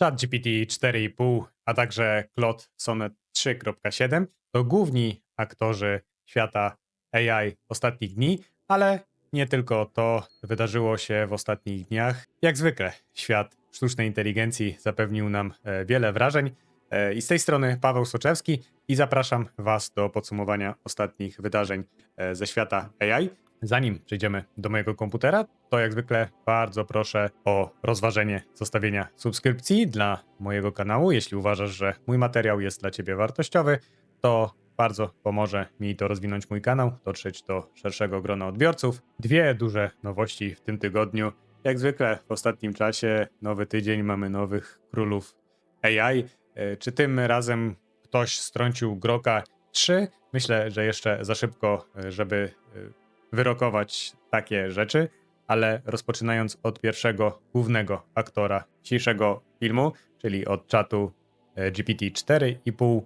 ChatGPT 4,5, a także Claude Sonnet 3.7 to główni aktorzy świata AI ostatnich dni, ale nie tylko to wydarzyło się w ostatnich dniach. Jak zwykle, świat sztucznej inteligencji zapewnił nam e, wiele wrażeń. E, I z tej strony Paweł Soczewski i zapraszam Was do podsumowania ostatnich wydarzeń e, ze świata AI. Zanim przejdziemy do mojego komputera, to jak zwykle bardzo proszę o rozważenie zostawienia subskrypcji dla mojego kanału. Jeśli uważasz, że mój materiał jest dla Ciebie wartościowy, to bardzo pomoże mi to rozwinąć mój kanał, dotrzeć do szerszego grona odbiorców. Dwie duże nowości w tym tygodniu. Jak zwykle w ostatnim czasie, nowy tydzień, mamy nowych królów AI. E, Czy tym razem ktoś strącił Groka 3? Myślę, że jeszcze za szybko, e, żeby e, wyrokować takie rzeczy, ale rozpoczynając od pierwszego głównego aktora dzisiejszego filmu, czyli od czatu e, GPT 4,5,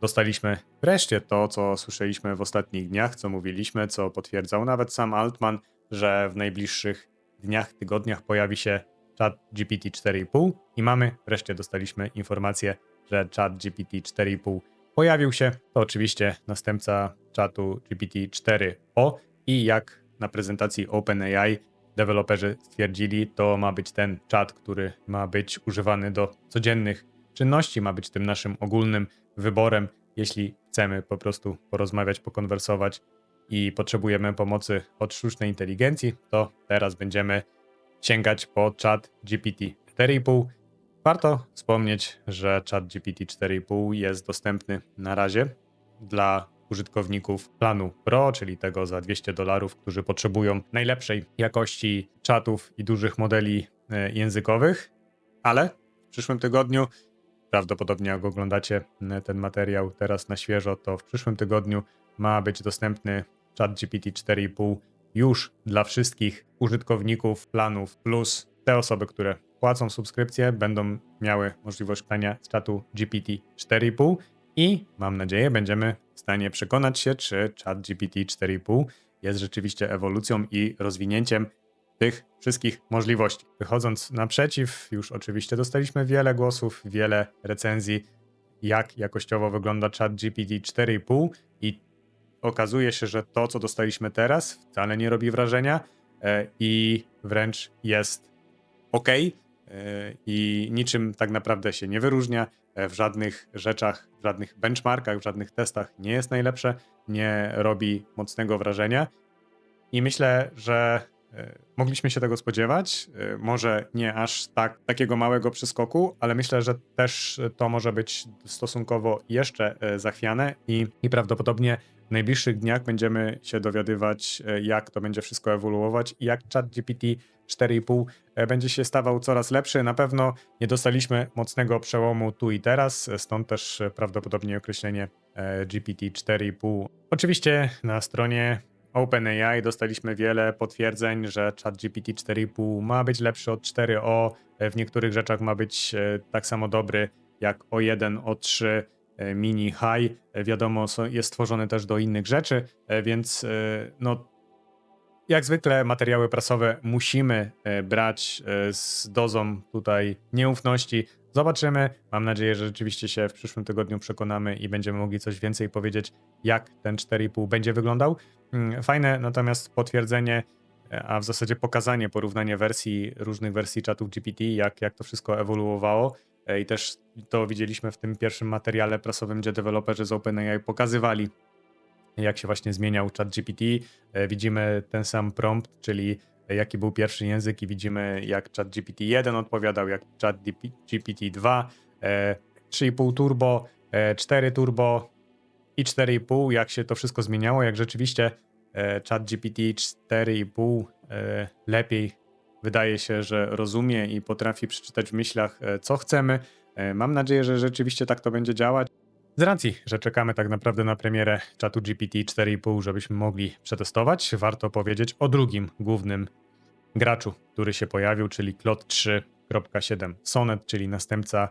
dostaliśmy wreszcie to, co słyszeliśmy w ostatnich dniach, co mówiliśmy, co potwierdzał nawet sam Altman, że w najbliższych dniach, tygodniach pojawi się czat GPT 4,5 i mamy, wreszcie dostaliśmy informację, że czat GPT 4,5 pojawił się. To oczywiście następca czatu GPT 4o i jak na prezentacji OpenAI deweloperzy stwierdzili, to ma być ten czat, który ma być używany do codziennych czynności, ma być tym naszym ogólnym wyborem, jeśli chcemy po prostu porozmawiać, pokonwersować i potrzebujemy pomocy od sztucznej inteligencji, to teraz będziemy sięgać po czat GPT 4,5. Warto wspomnieć, że czat GPT 4,5 jest dostępny na razie dla użytkowników planu Pro, czyli tego za 200 dolarów, którzy potrzebują najlepszej jakości czatów i dużych modeli e, językowych, ale w przyszłym tygodniu, prawdopodobnie jak oglądacie e, ten materiał teraz na świeżo, to w przyszłym tygodniu ma być dostępny czat GPT 4,5 już dla wszystkich użytkowników planów plus te osoby, które płacą subskrypcję, będą miały możliwość korzystania z czatu GPT 4,5 i mam nadzieję, będziemy w stanie przekonać się, czy czat GPT 4,5 jest rzeczywiście ewolucją i rozwinięciem tych wszystkich możliwości. Wychodząc naprzeciw, już oczywiście dostaliśmy wiele głosów, wiele recenzji, jak jakościowo wygląda czat GPT 4,5 i okazuje się, że to, co dostaliśmy teraz, wcale nie robi wrażenia e, i wręcz jest ok i niczym tak naprawdę się nie wyróżnia. E, W żadnych rzeczach, w żadnych benchmarkach, w żadnych testach nie jest najlepsze, nie robi mocnego wrażenia. I myślę, że e, mogliśmy się tego spodziewać. E, Może nie aż tak takiego małego przeskoku, ale myślę, że też to może być stosunkowo jeszcze e, zachwiane i, i prawdopodobnie w najbliższych dniach będziemy się dowiadywać, e, jak to będzie wszystko ewoluować i jak ChatGPT 4,5 e, będzie się stawał coraz lepszy. Na pewno nie dostaliśmy mocnego przełomu tu i teraz, e, stąd też prawdopodobnie określenie GPT 4,5. Oczywiście na stronie OpenAI dostaliśmy wiele potwierdzeń, że ChatGPT 4,5 ma być lepszy od 4o, e, w niektórych rzeczach ma być tak samo dobry jak O1, O3, e, mini high. E, Wiadomo, jest stworzony też do innych rzeczy, e, więc e, no jak zwykle materiały prasowe musimy e, brać e, z dozą tutaj nieufności. Zobaczymy. Mam nadzieję, że rzeczywiście się w przyszłym tygodniu przekonamy i będziemy mogli coś więcej powiedzieć, jak ten 4,5 będzie wyglądał. Mm, Fajne natomiast potwierdzenie, e, a w zasadzie pokazanie, porównanie wersji, różnych wersji czatów GPT, jak, jak to wszystko ewoluowało. E, I też to widzieliśmy w tym pierwszym materiale prasowym, gdzie deweloperzy z OpenAI pokazywali, jak się właśnie zmieniał chat GPT. E, Widzimy ten sam prompt, czyli jaki był pierwszy język i widzimy jak chat GPT-1 odpowiadał, jak chat GPT-2, e, 3,5 turbo, e, 4 turbo i 4,5, jak się to wszystko zmieniało, jak rzeczywiście e, chat GPT 4,5 e, lepiej wydaje się, że rozumie i potrafi przeczytać w myślach, e, co chcemy. E, Mam nadzieję, że rzeczywiście tak to będzie działać. Z racji, że czekamy tak naprawdę na premierę czatu GPT 4,5, żebyśmy mogli przetestować, warto powiedzieć o drugim głównym graczu, który się pojawił, czyli Claude 3.7 Sonnet, czyli następca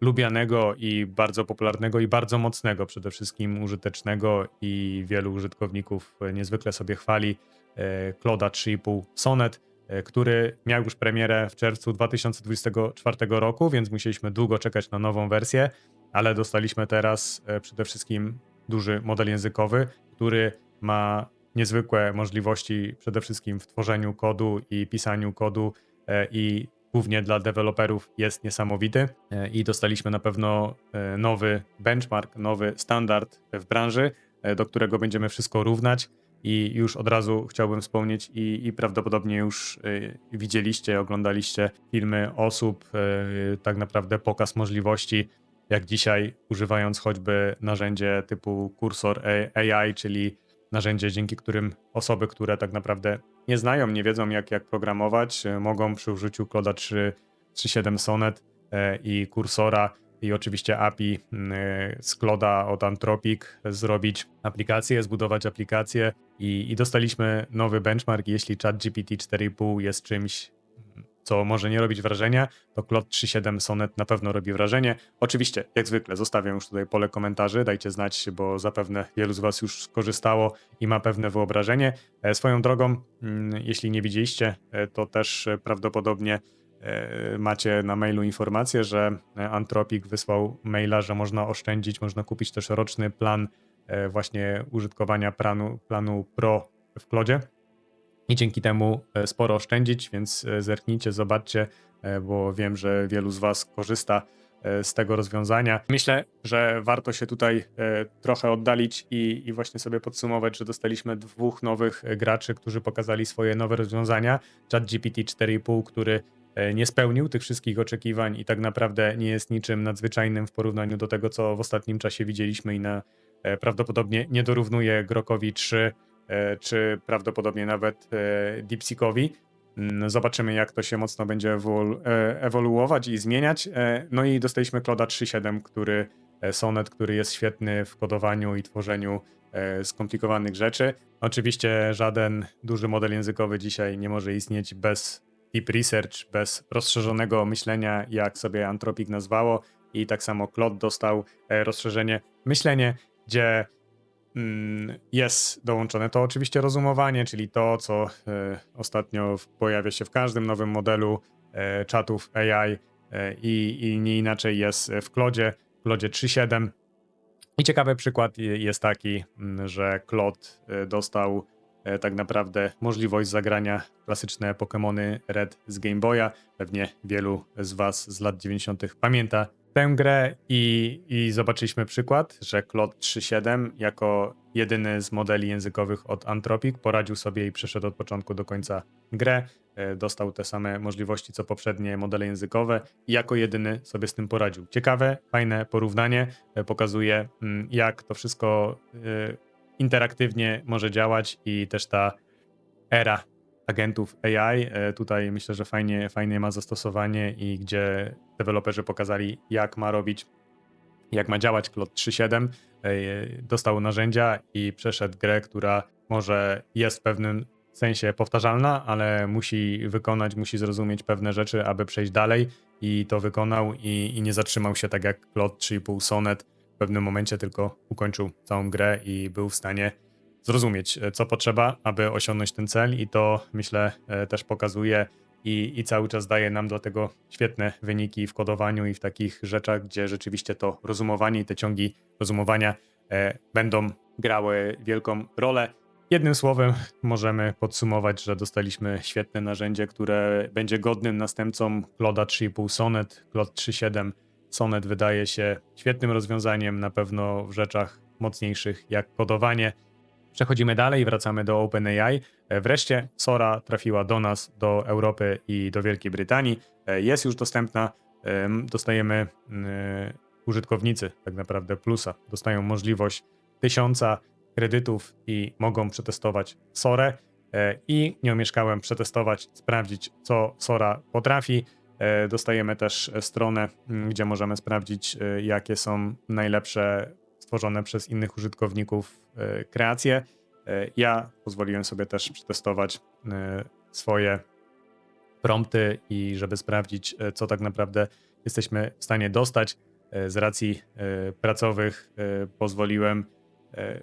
lubianego i bardzo popularnego i bardzo mocnego, przede wszystkim użytecznego i wielu użytkowników niezwykle sobie chwali e, Claude'a 3.5 Sonnet. E, który miał już premierę w czerwcu 2024 roku, więc musieliśmy długo czekać na nową wersję, ale dostaliśmy teraz e, przede wszystkim duży model językowy, który ma niezwykłe możliwości przede wszystkim w tworzeniu kodu i pisaniu kodu e, i głównie dla deweloperów jest niesamowity i dostaliśmy na pewno nowy benchmark, nowy standard w branży, do którego będziemy wszystko równać. I już od razu chciałbym wspomnieć, i, i prawdopodobnie już widzieliście, oglądaliście filmy osób, tak naprawdę pokaz możliwości, jak dzisiaj używając choćby narzędzie typu Cursor AI, czyli narzędzie, dzięki którym osoby, które tak naprawdę nie znają, nie wiedzą jak, jak programować, e, mogą przy użyciu Cloda 3.7 Sonnet e, i kursora i oczywiście API z Cloda od Anthropic zrobić aplikację, zbudować aplikację i, i dostaliśmy nowy benchmark. Jeśli ChatGPT 4.5 jest czymś co może nie robić wrażenia, to Klot 3.7 Sonnet na pewno robi wrażenie. Oczywiście, jak zwykle, zostawiam już tutaj pole komentarzy, dajcie znać, bo zapewne wielu z Was już skorzystało i ma pewne wyobrażenie. E, swoją drogą, mm, jeśli nie widzieliście, e, to też prawdopodobnie e, macie na mailu informację, że Anthropic wysłał maila, że można oszczędzić, można kupić też roczny plan właśnie użytkowania planu, planu Pro w Klodzie i dzięki temu e, sporo oszczędzić, więc e, zerknijcie, zobaczcie, e, bo wiem, że wielu z Was korzysta z tego rozwiązania. Myślę, że warto się tutaj trochę oddalić i, i, właśnie sobie podsumować, że dostaliśmy dwóch nowych graczy, którzy pokazali swoje nowe rozwiązania. ChatGPT 4.5, który nie spełnił tych wszystkich oczekiwań i tak naprawdę nie jest niczym nadzwyczajnym w porównaniu do tego, co w ostatnim czasie widzieliśmy i na prawdopodobnie nie dorównuje Grokowi 3 E, czy prawdopodobnie nawet e, DeepSeekowi. Mm, zobaczymy, jak to się mocno będzie ewolu e, ewoluować i zmieniać. No i dostaliśmy Cloda 3.7, który Sonnet, który jest świetny w kodowaniu i tworzeniu skomplikowanych rzeczy. Oczywiście żaden duży model językowy dzisiaj nie może istnieć bez deep research, bez rozszerzonego myślenia, jak sobie Anthropic nazwało. I tak samo Claude dostał rozszerzenie myślenie, gdzie Mm, jest dołączone to oczywiście rozumowanie, czyli to, co e, ostatnio pojawia się w każdym nowym modelu e, czatów AI e, i, i nie inaczej jest w Klodzie, Klodzie 3.7. I ciekawy przykład jest taki, mm, że Klod dostał tak naprawdę możliwość zagrania klasyczne Pokémony Red z Game Boya. Pewnie wielu z Was z lat 90. pamięta tę grę i, i zobaczyliśmy przykład, że Claude 3.7 jako jedyny z modeli językowych od Anthropic poradził sobie i przeszedł od początku do końca grę. E, dostał te same możliwości co poprzednie modele językowe i jako jedyny sobie z tym poradził. Ciekawe, fajne porównanie, e, pokazuje mm, jak to wszystko e, interaktywnie może działać i też ta era agentów AI. E, tutaj myślę, że fajnie, fajnie ma zastosowanie i gdzie deweloperzy pokazali, jak ma robić, jak ma działać Cloud 3.7. E, dostał narzędzia i przeszedł grę, która może jest w pewnym sensie powtarzalna, ale musi wykonać, musi zrozumieć pewne rzeczy, aby przejść dalej i to wykonał i, i nie zatrzymał się tak jak Cloud 3.5 Sonnet w pewnym momencie, tylko ukończył całą grę i był w stanie zrozumieć, e, co potrzeba, aby osiągnąć ten cel, i to myślę e, też pokazuje i, i cały czas daje nam do tego świetne wyniki w kodowaniu i w takich rzeczach, gdzie rzeczywiście to rozumowanie i te ciągi rozumowania e, będą grały wielką rolę. Jednym słowem możemy podsumować, że dostaliśmy świetne narzędzie, które będzie godnym następcą Cloda 3.5 Sonnet. Cloud 3.7 Sonnet wydaje się świetnym rozwiązaniem, na pewno w rzeczach mocniejszych jak kodowanie. Przechodzimy dalej, wracamy do OpenAI. E, wreszcie Sora trafiła do nas, do Europy i do Wielkiej Brytanii. E, jest już dostępna. E, dostajemy użytkownicy, tak naprawdę plusa, dostają możliwość tysiąca kredytów i mogą przetestować Sorę. I nie omieszkałem przetestować, sprawdzić, co Sora potrafi. Dostajemy też stronę, gdzie możemy sprawdzić, jakie są najlepsze stworzone przez innych użytkowników e, kreacje. E, ja pozwoliłem sobie też przetestować e, swoje prompty i żeby sprawdzić, co tak naprawdę jesteśmy w stanie dostać. Z racji pracowych pozwoliłem e,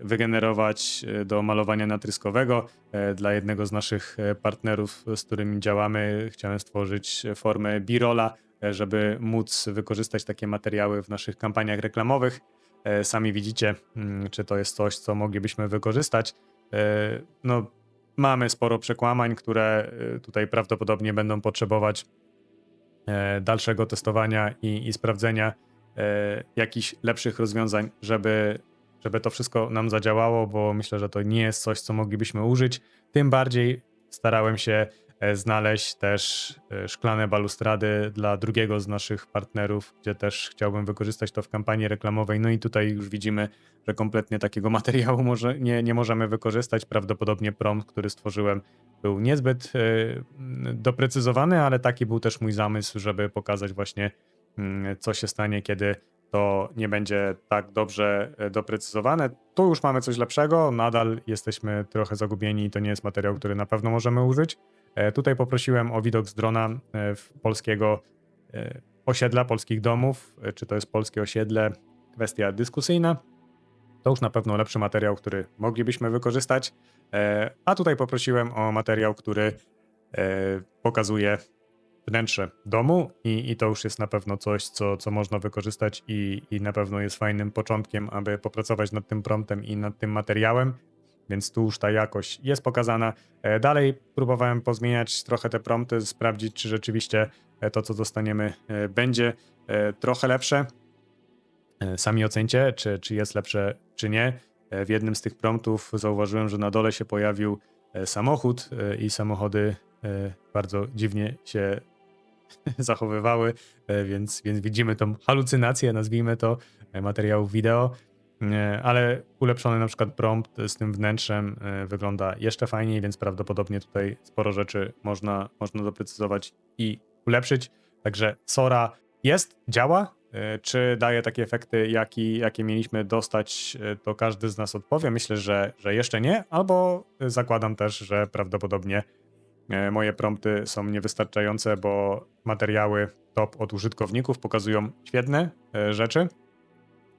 wygenerować e, do malowania natryskowego. E, Dla jednego z naszych e, partnerów, z którymi działamy, chciałem stworzyć formę birola, e, żeby móc wykorzystać takie materiały w naszych kampaniach reklamowych. E, Sami widzicie, mm, czy to jest coś, co moglibyśmy wykorzystać. E, No, mamy sporo przekłamań, które e, tutaj prawdopodobnie będą potrzebować e, dalszego testowania i, i sprawdzenia e, jakichś lepszych rozwiązań, żeby, żeby to wszystko nam zadziałało, bo myślę, że to nie jest coś, co moglibyśmy użyć. Tym bardziej starałem się e, znaleźć też e, szklane balustrady dla drugiego z naszych partnerów, gdzie też chciałbym wykorzystać to w kampanii reklamowej. No i tutaj już widzimy, że kompletnie takiego materiału może, nie, nie możemy wykorzystać. Prawdopodobnie prompt, który stworzyłem, był niezbyt e, doprecyzowany, ale taki był też mój zamysł, żeby pokazać właśnie, mm, co się stanie, kiedy to nie będzie tak dobrze e, doprecyzowane. Tu już mamy coś lepszego, nadal jesteśmy trochę zagubieni i to nie jest materiał, który na pewno możemy użyć. E, Tutaj poprosiłem o widok z drona e, polskiego osiedla, polskich domów. Czy to jest polskie osiedle? Kwestia dyskusyjna. To już na pewno lepszy materiał, który moglibyśmy wykorzystać. A tutaj poprosiłem o materiał, który pokazuje wnętrze domu i, i to już jest na pewno coś, co, co można wykorzystać i, i na pewno jest fajnym początkiem, aby popracować nad tym promptem i nad tym materiałem, więc tu już ta jakość jest pokazana. E, Dalej próbowałem pozmieniać trochę te prompty, sprawdzić, czy rzeczywiście e, to, co dostaniemy, e, będzie trochę lepsze. Sami ocencie, czy, czy jest lepsze, czy nie. W jednym z tych promptów zauważyłem, że na dole się pojawił samochód i samochody bardzo dziwnie się zachowywały, e, więc, więc widzimy tą halucynację, nazwijmy to, e, materiałów wideo, E, ale ulepszony na przykład prompt z tym wnętrzem wygląda jeszcze fajniej, więc prawdopodobnie tutaj sporo rzeczy można, można doprecyzować i ulepszyć. Także Sora jest, działa. Czy daje takie efekty, jaki, jakie mieliśmy dostać, to każdy z nas odpowie. Myślę, że, że jeszcze nie, albo zakładam też, że prawdopodobnie Moje prompty są niewystarczające, bo materiały top od użytkowników pokazują świetne e, rzeczy.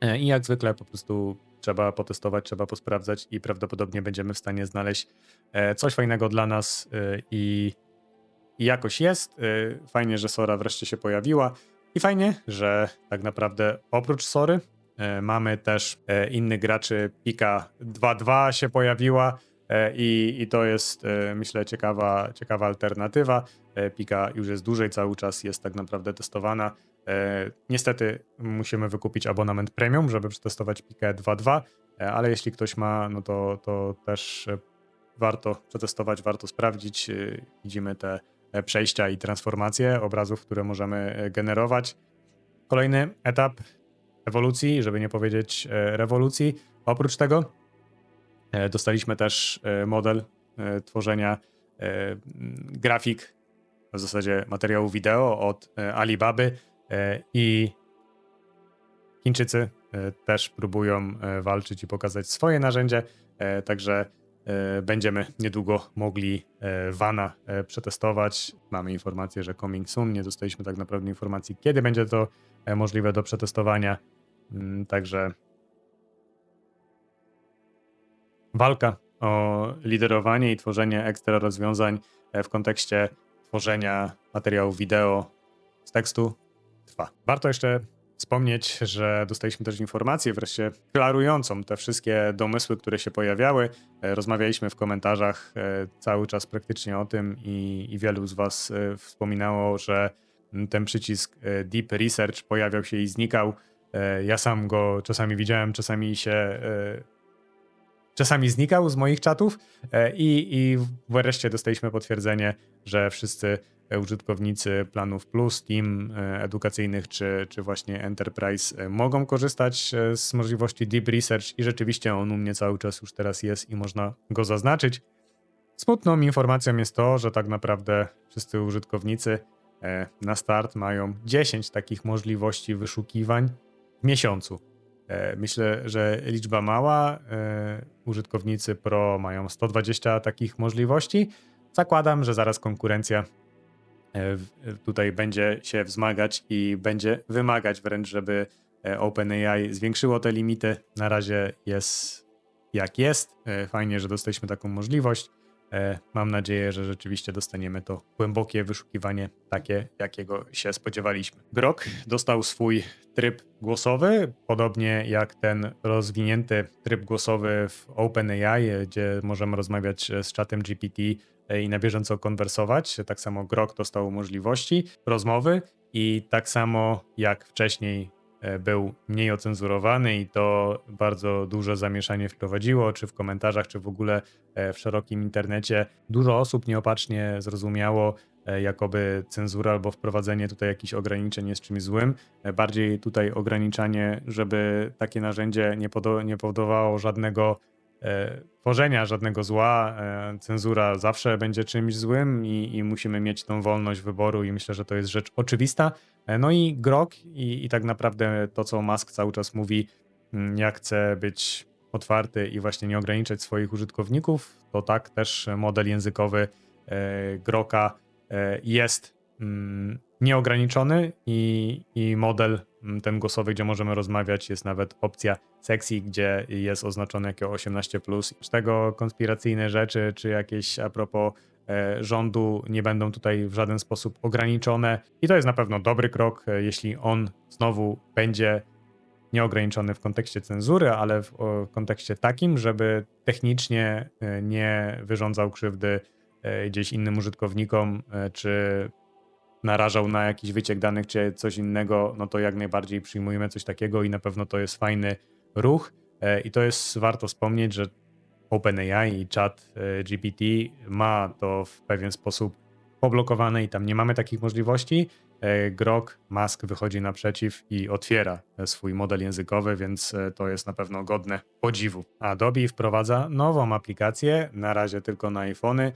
E, I jak zwykle po prostu trzeba potestować, trzeba posprawdzać i prawdopodobnie będziemy w stanie znaleźć e, coś fajnego dla nas e, i, i jakoś jest. E, Fajnie, że Sora wreszcie się pojawiła i fajnie, że tak naprawdę oprócz Sory e, mamy też e, innych graczy. Pika 2.2 się pojawiła. E, I, I to jest, e, myślę, ciekawa, ciekawa alternatywa. E, Pika już jest dłużej, cały czas jest tak naprawdę testowana. Niestety musimy wykupić abonament premium, żeby przetestować Pikę 2.2, e, ale jeśli ktoś ma, no to, to też warto przetestować, warto sprawdzić. Widzimy te przejścia i transformacje obrazów, które możemy generować. Kolejny etap ewolucji, żeby nie powiedzieć rewolucji. Oprócz tego Dostaliśmy też e, model e, tworzenia e, grafik, w zasadzie materiału wideo od e, Alibaby e, i Chińczycy e, też próbują e, walczyć i pokazać swoje narzędzie, e, także e, będziemy niedługo mogli e, Vana e, przetestować. Mamy informację, że coming soon, nie dostaliśmy tak naprawdę informacji, kiedy będzie to e, możliwe do przetestowania, Mm, także walka o liderowanie i tworzenie ekstra rozwiązań e, w kontekście tworzenia materiałów wideo z tekstu trwa. Warto jeszcze wspomnieć, że dostaliśmy też informację wreszcie klarującą te wszystkie domysły, które się pojawiały. E, Rozmawialiśmy w komentarzach e, cały czas praktycznie o tym i, i wielu z Was wspominało, że ten przycisk Deep Research pojawiał się i znikał. Ja sam go czasami widziałem, czasami się czasami znikał z moich czatów e, i, i wreszcie dostaliśmy potwierdzenie, że wszyscy użytkownicy planów Plus, Team e, edukacyjnych czy, czy właśnie Enterprise e, mogą korzystać z możliwości Deep Research i rzeczywiście on u mnie cały czas już teraz jest i można go zaznaczyć. Smutną informacją jest to, że tak naprawdę wszyscy użytkownicy na start mają 10 takich możliwości wyszukiwań w miesiącu. E, Myślę, że liczba mała. e, Użytkownicy Pro mają 120 takich możliwości. Zakładam, że zaraz konkurencja e, tutaj będzie się wzmagać i będzie wymagać wręcz, żeby OpenAI zwiększyło te limity. Na razie jest jak jest. Fajnie, że dostaliśmy taką możliwość. E, Mam nadzieję, że rzeczywiście dostaniemy to głębokie wyszukiwanie, takie jakiego się spodziewaliśmy. Grok dostał swój tryb głosowy, podobnie jak ten rozwinięty tryb głosowy w OpenAI, gdzie możemy rozmawiać z czatem GPT e, i na bieżąco konwersować. Tak samo Grok dostał możliwości rozmowy i tak samo jak wcześniej był mniej ocenzurowany i to bardzo duże zamieszanie wprowadziło, czy w komentarzach, czy w ogóle e, w szerokim internecie. Dużo osób nieopatrznie zrozumiało, e, jakoby cenzura albo wprowadzenie tutaj jakichś ograniczeń jest czymś złym. E, Bardziej tutaj ograniczanie, żeby takie narzędzie nie, nie powodowało żadnego e, tworzenia, żadnego zła. E, cenzura zawsze będzie czymś złym i, i musimy mieć tą wolność wyboru i myślę, że to jest rzecz oczywista. E, No i Grok i, i tak naprawdę to, co Musk cały czas mówi, mm, jak chce być otwarty i właśnie nie ograniczać swoich użytkowników, to tak też model językowy e, Groka e, jest mm, nieograniczony i, i model mm, ten głosowy, gdzie możemy rozmawiać, jest nawet opcja sexy, gdzie jest oznaczone jako 18+. Czy tego konspiracyjne rzeczy, czy jakieś a propos e, rządu nie będą tutaj w żaden sposób ograniczone. I to jest na pewno dobry krok, e, jeśli on znowu będzie nieograniczony w kontekście cenzury, ale w kontekście takim, żeby technicznie e, nie wyrządzał krzywdy gdzieś innym użytkownikom, czy narażał na jakiś wyciek danych, czy coś innego, no to jak najbardziej przyjmujemy coś takiego i na pewno to jest fajny ruch. E, I to jest warto wspomnieć, że OpenAI i chat e, GPT ma to w pewien sposób poblokowane i tam nie mamy takich możliwości. E, Grok, Musk wychodzi naprzeciw i otwiera swój model językowy, więc to jest na pewno godne podziwu. Adobe wprowadza nową aplikację, na razie tylko na iPhony,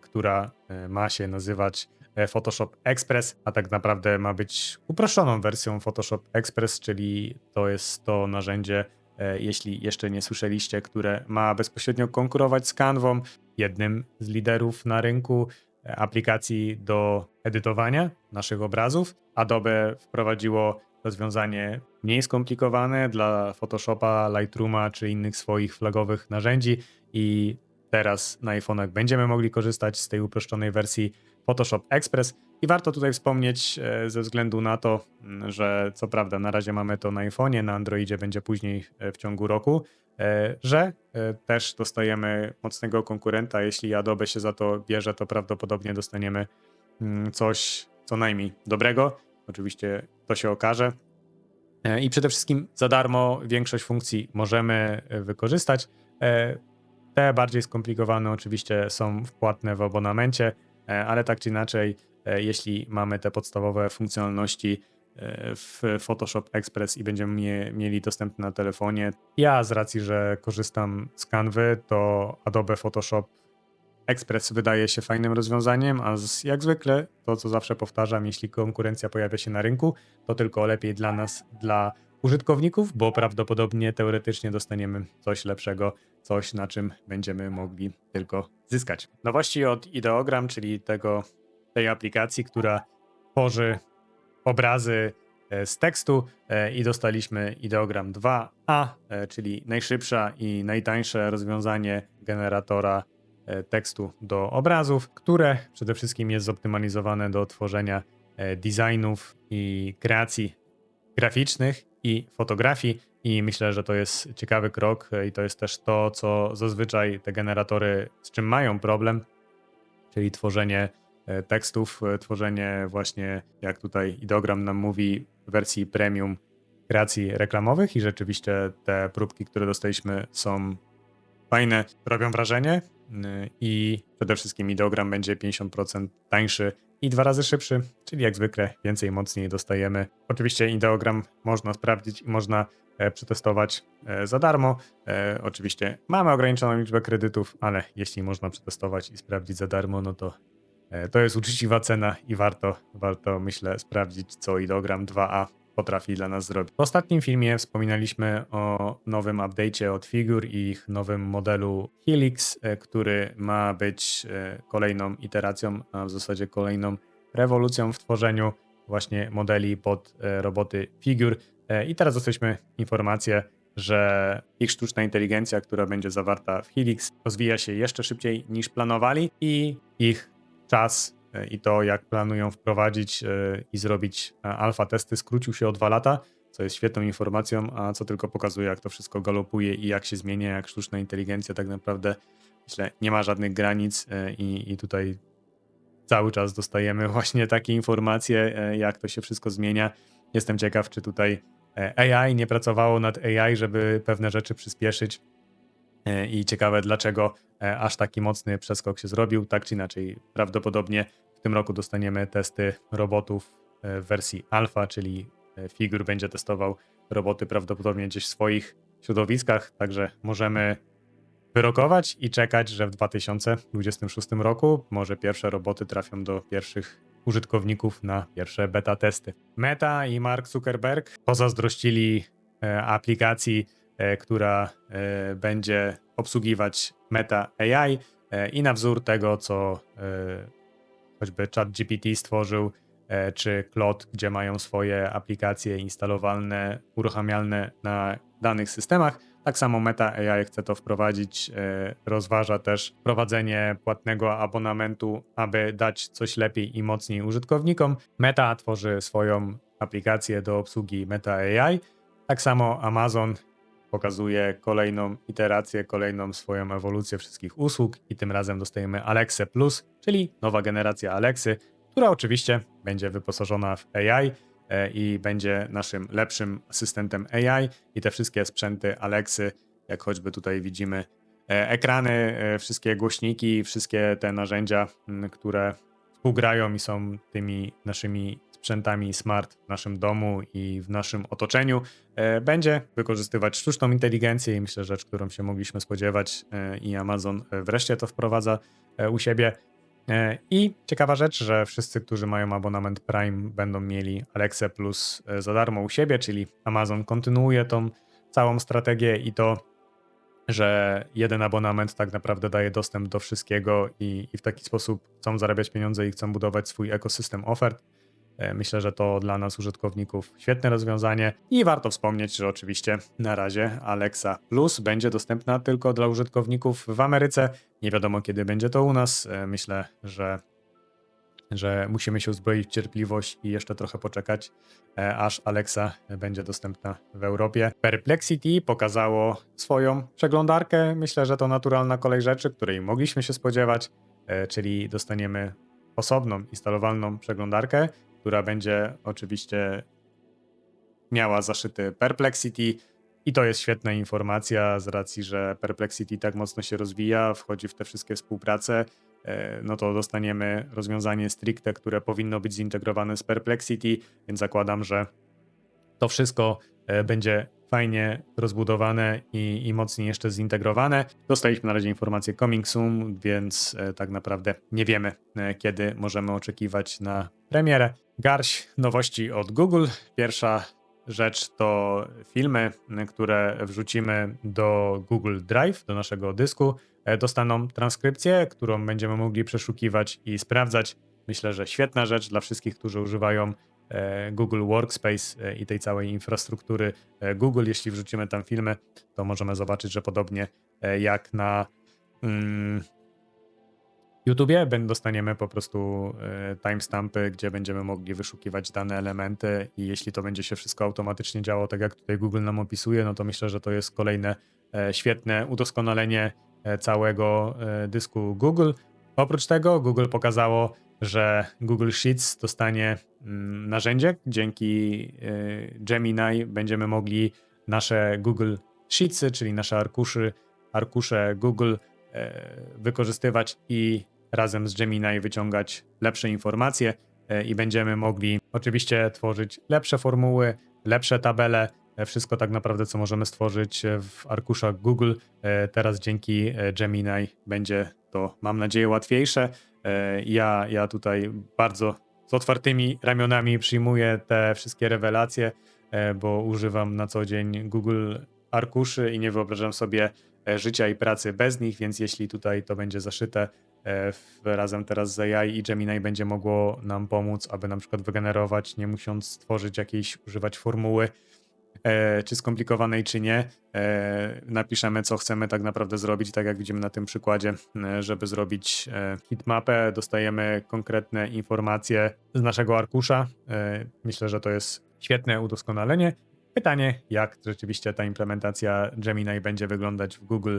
która ma się nazywać Photoshop Express, a tak naprawdę ma być uproszczoną wersją Photoshop Express, czyli to jest to narzędzie, e, jeśli jeszcze nie słyszeliście, które ma bezpośrednio konkurować z Canvą, jednym z liderów na rynku e, aplikacji do edytowania naszych obrazów. Adobe wprowadziło rozwiązanie mniej skomplikowane dla Photoshopa, Lightrooma czy innych swoich flagowych narzędzi i teraz na iPhone'ach będziemy mogli korzystać z tej uproszczonej wersji Photoshop Express. I warto tutaj wspomnieć e, ze względu na to, m, że co prawda na razie mamy to na iPhone'ie, na Androidzie będzie później e, w ciągu roku, e, że też dostajemy mocnego konkurenta. Jeśli Adobe się za to bierze, to prawdopodobnie dostaniemy mm, coś co najmniej dobrego. Oczywiście to się okaże. I przede wszystkim za darmo większość funkcji możemy wykorzystać. Te bardziej skomplikowane oczywiście są płatne w abonamencie, ale tak czy inaczej, e, jeśli mamy te podstawowe funkcjonalności e, w Photoshop Express i będziemy mie- mieli dostępne na telefonie. Ja z racji, że korzystam z Canvy, to Adobe Photoshop Express wydaje się fajnym rozwiązaniem, a z, jak zwykle to, co zawsze powtarzam, jeśli konkurencja pojawia się na rynku, to tylko lepiej dla nas, dla użytkowników, bo prawdopodobnie teoretycznie dostaniemy coś lepszego, coś na czym będziemy mogli tylko zyskać. Nowości od Ideogram, czyli tego, tej aplikacji, która tworzy obrazy e, z tekstu e, i dostaliśmy Ideogram 2A, e, czyli najszybsza i najtańsze rozwiązanie generatora tekstu do obrazów, które przede wszystkim jest zoptymalizowane do tworzenia designów i kreacji graficznych i fotografii. I myślę, że to jest ciekawy krok e, i to jest też to, co zazwyczaj te generatory z czym mają problem, czyli tworzenie e, tekstów, e, tworzenie właśnie, jak tutaj ideogram nam mówi, wersji premium kreacji reklamowych i rzeczywiście te próbki, które dostaliśmy są fajne, robią wrażenie i przede wszystkim ideogram będzie 50% tańszy i dwa razy szybszy, czyli jak zwykle więcej, mocniej dostajemy. Oczywiście ideogram można sprawdzić i można e, przetestować e, za darmo. E, Oczywiście mamy ograniczoną liczbę kredytów, ale jeśli można przetestować i sprawdzić za darmo, no to to jest uczciwa cena i warto, warto myślę sprawdzić, co ideogram 2A potrafi dla nas zrobić. W ostatnim filmie wspominaliśmy o nowym update'cie od Figure i ich nowym modelu Helix, e, który ma być e, kolejną iteracją, a w zasadzie kolejną rewolucją w tworzeniu właśnie modeli pod e, roboty Figure. E, I teraz dostaliśmy informację, że ich sztuczna inteligencja, która będzie zawarta w Helix, rozwija się jeszcze szybciej niż planowali i ich czas i to, jak planują wprowadzić e, i zrobić e, alfa testy, skrócił się o dwa lata, co jest świetną informacją, a co tylko pokazuje, jak to wszystko galopuje i jak się zmienia, jak sztuczna inteligencja tak naprawdę, myślę, nie ma żadnych granic i, i tutaj cały czas dostajemy właśnie takie informacje, jak to się wszystko zmienia. Jestem ciekaw, czy tutaj AI nie pracowało nad AI, żeby pewne rzeczy przyspieszyć. I ciekawe, dlaczego aż taki mocny przeskok się zrobił. Tak czy inaczej, prawdopodobnie w tym roku dostaniemy testy robotów w wersji alfa, czyli Figur będzie testował roboty prawdopodobnie gdzieś w swoich środowiskach, także możemy wyrokować i czekać, że w 2026 roku może pierwsze roboty trafią do pierwszych użytkowników na pierwsze beta testy. Meta i Mark Zuckerberg pozazdrościli e, aplikacji, e, która e, będzie obsługiwać Meta AI i na wzór tego, co choćby ChatGPT stworzył, czy Cloud, gdzie mają swoje aplikacje instalowalne, uruchamialne na danych systemach, tak samo Meta AI chce to wprowadzić, e, rozważa też wprowadzenie płatnego abonamentu, aby dać coś lepiej i mocniej użytkownikom. Meta tworzy swoją aplikację do obsługi Meta AI. Tak samo Amazon pokazuje kolejną iterację, kolejną swoją ewolucję wszystkich usług i tym razem dostajemy Alexa Plus, czyli nowa generacja Alexy, która oczywiście będzie wyposażona w AI E, i będzie naszym lepszym asystentem AI i. Te wszystkie sprzęty Alexy, jak choćby tutaj widzimy e, ekrany, e, wszystkie głośniki, wszystkie te narzędzia, które współgrają i są tymi naszymi sprzętami smart w naszym domu i w naszym otoczeniu, będzie wykorzystywać sztuczną inteligencję i myślę, rzecz, którą się mogliśmy spodziewać i Amazon wreszcie to wprowadza u siebie. E, I ciekawa rzecz, że wszyscy, którzy mają abonament Prime, będą mieli Alexa Plus e, za darmo u siebie, czyli Amazon kontynuuje tą całą strategię i to, że jeden abonament tak naprawdę daje dostęp do wszystkiego i, i w taki sposób chcą zarabiać pieniądze i chcą budować swój ekosystem ofert. E, myślę, że to dla nas użytkowników świetne rozwiązanie i warto wspomnieć, że oczywiście na razie Alexa Plus będzie dostępna tylko dla użytkowników w Ameryce. Nie wiadomo kiedy będzie to u nas. E, myślę, że że musimy się uzbroić w cierpliwość i jeszcze trochę poczekać, e, aż Alexa będzie dostępna w Europie. Perplexity pokazało swoją przeglądarkę. Myślę, że to naturalna kolej rzeczy, której mogliśmy się spodziewać, czyli dostaniemy osobną instalowalną przeglądarkę, która będzie oczywiście miała zaszyty Perplexity. I to jest świetna informacja z racji, że Perplexity tak mocno się rozwija, wchodzi w te wszystkie współprace, e, no to dostaniemy rozwiązanie stricte, które powinno być zintegrowane z Perplexity, więc zakładam, że to wszystko e, będzie fajnie rozbudowane i, i mocniej jeszcze zintegrowane. Dostaliśmy na razie informację coming soon, więc e, tak naprawdę nie wiemy, kiedy możemy oczekiwać na premierę. Garść nowości od Google. Pierwsza rzecz to filmy, które wrzucimy do Google Drive, do naszego dysku. E, dostaną transkrypcję, którą będziemy mogli przeszukiwać i sprawdzać. Myślę, że świetna rzecz dla wszystkich, którzy używają e, Google Workspace e, i tej całej infrastruktury Google. Jeśli wrzucimy tam filmy, to możemy zobaczyć, że podobnie jak na mm, YouTubie dostaniemy po prostu e, timestampy, gdzie będziemy mogli wyszukiwać dane elementy i jeśli to będzie się wszystko automatycznie działo, tak jak tutaj Google nam opisuje, no to myślę, że to jest kolejne e, świetne udoskonalenie e, całego dysku Google. Oprócz tego Google pokazało, że Google Sheets dostanie mm, narzędzie, dzięki Gemini będziemy mogli nasze Google Sheetsy, czyli nasze arkuszy, arkusze Google wykorzystywać i razem z Gemini wyciągać lepsze informacje e, i będziemy mogli oczywiście tworzyć lepsze formuły, lepsze tabele, wszystko tak naprawdę, co możemy stworzyć w arkuszach Google. Teraz dzięki Gemini będzie to, mam nadzieję, łatwiejsze. Ja, ja tutaj bardzo z otwartymi ramionami przyjmuję te wszystkie rewelacje, bo używam na co dzień Google arkuszy i nie wyobrażam sobie życia i pracy bez nich, więc jeśli tutaj to będzie zaszyte E, razem teraz z AI i Gemini będzie mogło nam pomóc, aby na przykład wygenerować, nie musząc stworzyć jakiejś, używać formuły, e, czy skomplikowanej, czy nie. E, napiszemy, co chcemy tak naprawdę zrobić, tak jak widzimy na tym przykładzie, e, żeby zrobić e, hitmapę. Dostajemy konkretne informacje z naszego arkusza. E, myślę, że to jest świetne udoskonalenie. Pytanie, jak rzeczywiście ta implementacja Gemini będzie wyglądać w Google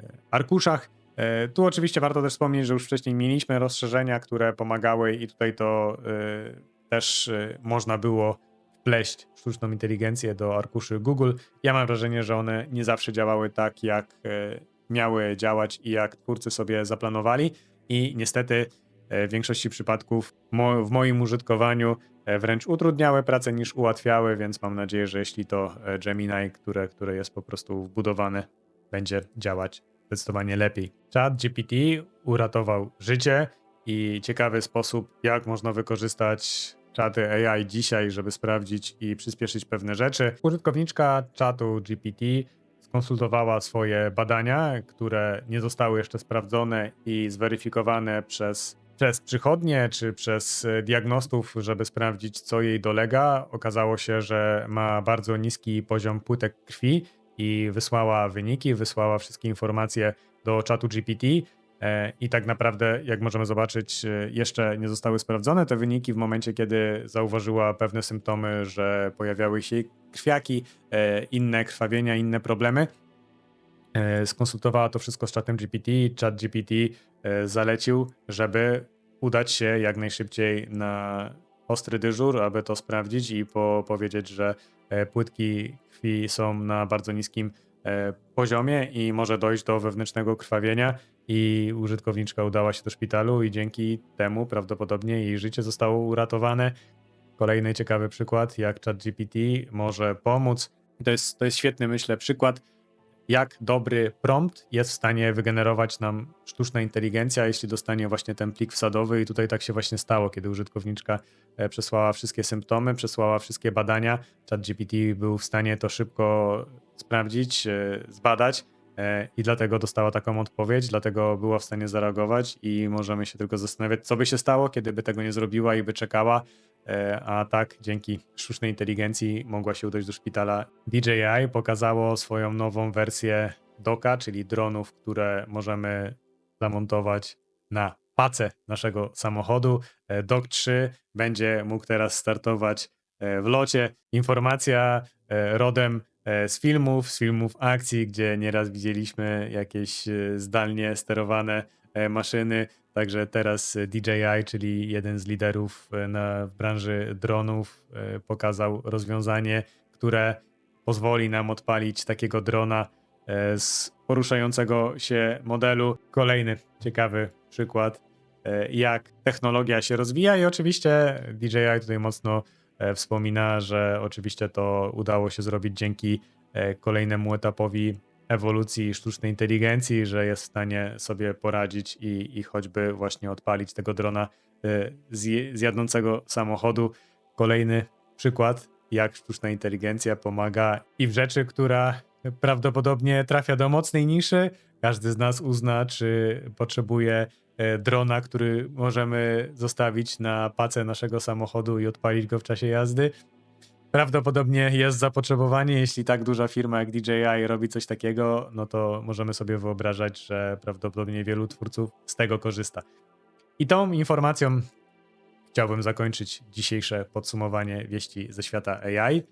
e, arkuszach. E, Tu oczywiście warto też wspomnieć, że już wcześniej mieliśmy rozszerzenia, które pomagały i tutaj to e, też można było wpleść sztuczną inteligencję do arkuszy Google. Ja mam wrażenie, że one nie zawsze działały tak, jak e, miały działać i jak twórcy sobie zaplanowali i niestety e, w większości przypadków w moim użytkowaniu e, wręcz utrudniały pracę niż ułatwiały, więc mam nadzieję, że jeśli to Gemini, które, które jest po prostu wbudowane, będzie działać zdecydowanie lepiej. Chat GPT uratował życie i ciekawy sposób, jak można wykorzystać czaty AI dzisiaj, żeby sprawdzić i przyspieszyć pewne rzeczy. Użytkowniczka czatu GPT skonsultowała swoje badania, które nie zostały jeszcze sprawdzone i zweryfikowane przez, przez przychodnie czy przez e, diagnostów, żeby sprawdzić, co jej dolega. Okazało się, że ma bardzo niski poziom płytek krwi i wysłała wyniki, wysłała wszystkie informacje do czatu GPT. E, I tak naprawdę, jak możemy zobaczyć, e, jeszcze nie zostały sprawdzone te wyniki w momencie, kiedy zauważyła pewne symptomy, że pojawiały się krwiaki, e, inne krwawienia, inne problemy. Skonsultowała to wszystko z czatem GPT. Chat GPT zalecił, żeby udać się jak najszybciej na ostry dyżur, aby to sprawdzić i po, powiedzieć, że płytki krwi są na bardzo niskim poziomie i może dojść do wewnętrznego krwawienia i użytkowniczka udała się do szpitalu i dzięki temu prawdopodobnie jej życie zostało uratowane. Kolejny ciekawy przykład, jak ChatGPT może pomóc. To jest, to jest świetny, myślę, przykład, jak dobry prompt jest w stanie wygenerować nam sztuczna inteligencja, jeśli dostanie właśnie ten plik wsadowy. I tutaj tak się właśnie stało, kiedy użytkowniczka e, przesłała wszystkie symptomy, przesłała wszystkie badania. ChatGPT był w stanie to szybko sprawdzić, e, zbadać i dlatego dostała taką odpowiedź, dlatego była w stanie zareagować i możemy się tylko zastanawiać, co by się stało, kiedy by tego nie zrobiła i by czekała, E, a tak dzięki sztucznej inteligencji mogła się udać do szpitala. DJI pokazało swoją nową wersję doka, czyli dronów, które możemy zamontować na pacę naszego samochodu. E, Dok 3 będzie mógł teraz startować e, w locie. Informacja e, rodem e, z filmów, z filmów akcji, gdzie nieraz widzieliśmy jakieś e, zdalnie sterowane e, maszyny. Także teraz e, DJI, czyli jeden z liderów e, na, w branży dronów, e, pokazał rozwiązanie, które pozwoli nam odpalić takiego drona e, z poruszającego się modelu. Kolejny ciekawy przykład, e, jak technologia się rozwija i oczywiście DJI tutaj mocno e, wspomina, że oczywiście to udało się zrobić dzięki e, kolejnemu etapowi ewolucji sztucznej inteligencji, że jest w stanie sobie poradzić i, i choćby właśnie odpalić tego drona e, z, jadącego samochodu. Kolejny przykład, jak sztuczna inteligencja pomaga i w rzeczy, która prawdopodobnie trafia do mocnej niszy. Każdy z nas uzna, czy potrzebuje e, drona, który możemy zostawić na pacę naszego samochodu i odpalić go w czasie jazdy. Prawdopodobnie jest zapotrzebowanie, jeśli tak duża firma jak DJI robi coś takiego, no to możemy sobie wyobrażać, że prawdopodobnie wielu twórców z tego korzysta. I tą informacją chciałbym zakończyć dzisiejsze podsumowanie wieści ze świata AI.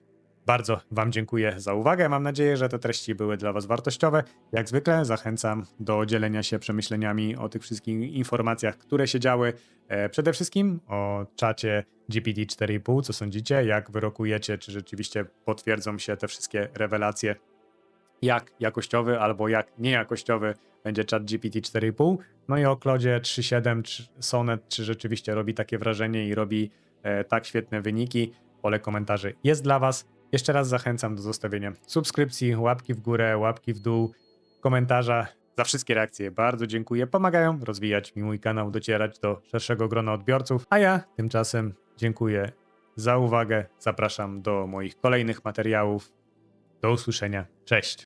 Bardzo Wam dziękuję za uwagę. Mam nadzieję, że te treści były dla Was wartościowe. Jak zwykle zachęcam do dzielenia się przemyśleniami o tych wszystkich informacjach, które się działy. E, Przede wszystkim o czacie GPT 4,5. Co sądzicie? Jak wyrokujecie? Czy rzeczywiście potwierdzą się te wszystkie rewelacje? Jak jakościowy albo jak niejakościowy będzie chat GPT 4,5? No i o Clodzie 3.7 czy Sonnet, czy rzeczywiście robi takie wrażenie i robi e, tak świetne wyniki? Pole komentarzy jest dla Was. Jeszcze raz zachęcam do zostawienia subskrypcji, łapki w górę, łapki w dół, komentarza. Za wszystkie reakcje bardzo dziękuję. Pomagają rozwijać mi mój kanał, docierać do szerszego grona odbiorców. A ja tymczasem dziękuję za uwagę. Zapraszam do moich kolejnych materiałów. Do usłyszenia. Cześć.